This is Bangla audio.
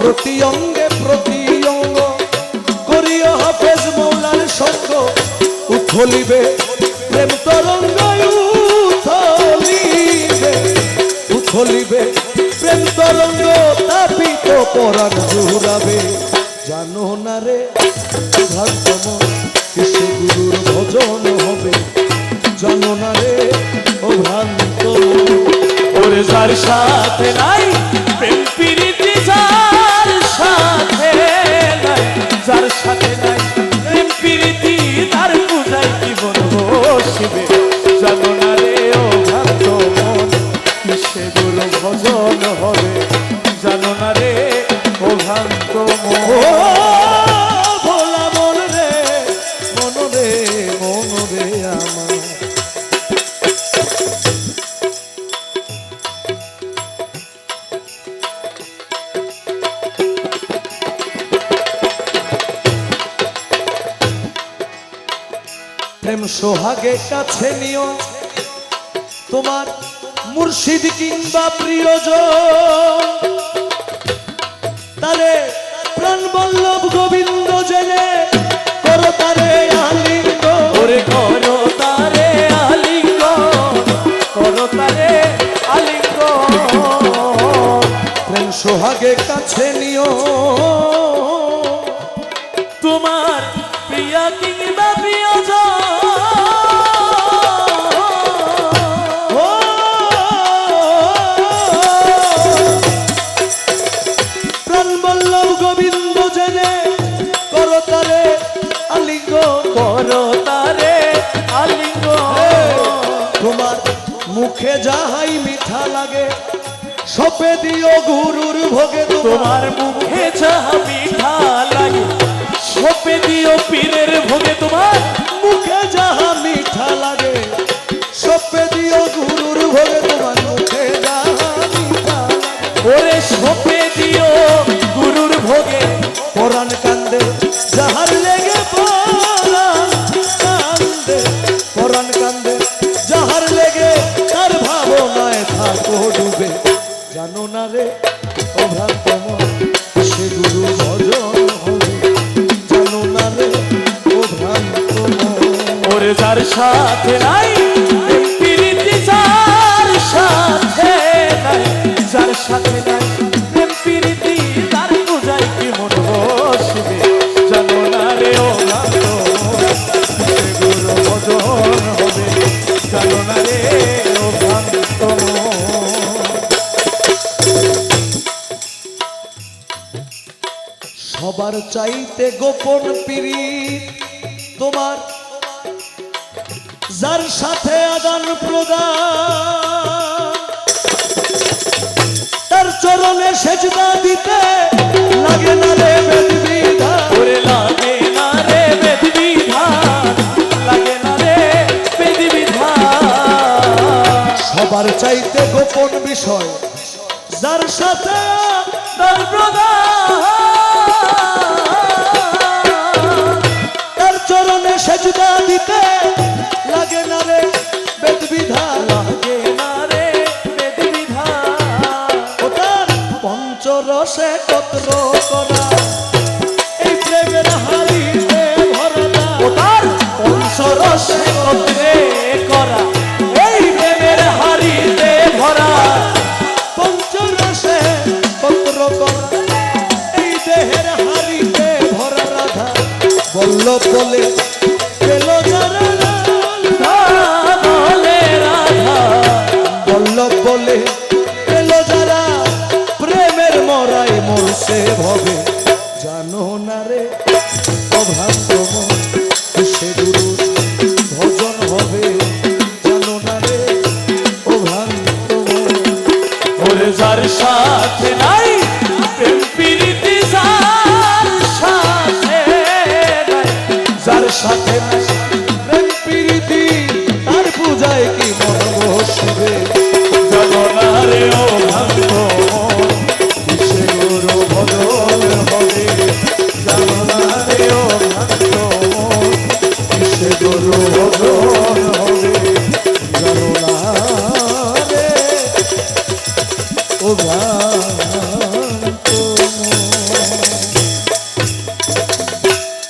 প্রতি অঙ্গে, প্রতি অঙ্গ। করিও হাফেজ মৌলার সঙ্গ। উথলিবে, প্রেম তরঙ্গ উথলিবে। উথলিবে, প্রেম তরঙ্গ তাপিত পরাণ জুড়াবে। জানো না রে ভাগ্যম কিসে প্রেম সোহাগে কাছে নিও। তোমার মুর্শিদ কিংবা প্রিয়জন। তারে প্রাণ বল্লভ গোবিন্দ জেনে করো তারে আলিঙ্গ ওরে করো তারে আলিঙ্গ করো তারে আলিঙ্গ প্রেম সোহাগে কাছে নিও। মুখে যাহাই মিঠা লাগে সপে দিও গুরুর ভোগে তোমার মুখে যাহা মিঠা লাগে সপে দিও পীরের ভোগে তোমার মুখে যাহা মিঠা লাগে সপে দিও গুরুর ভোগে তোমার মুখে যাহা মিঠা ওরে সপে দিও গুরুর ভোগে। পরাণ কান্দে যাহার জানো না রে সে গুরু ভজন হবে জানো না রে অভ্রান্ত মন। ওরে যার সাথে নাই সাথে নাই, যার সাথে নাই চাইতে গোপন পিড়ি তোমার যার সাথে আদান প্রদান। তার চরণে সেজদা দিতে লাগে না রে লাগে না রে লাগে না রে বেদ বিধান সবার চাইতে গোপন বিষয় যার সাথে তার প্রদান। পঞ্চরসে কত্র করা। এই প্রেমের হারিতে ভরনা ও তার পঞ্চরসে কত্রে করা। এই প্রেমের হারিতে ভরা। পঞ্চরসে কত্র করা। এই দেহের হারিতে ভরা রাধা। বল্লভ বলে মরছে ভবে, জানো না রে অভ্রান্ত মন গুরু ভজন হবে, জানো না রে অভ্রান্ত ওরে যার সাথে নাই প্রীতি যার সাথে নাই, যার সাথে প্রেম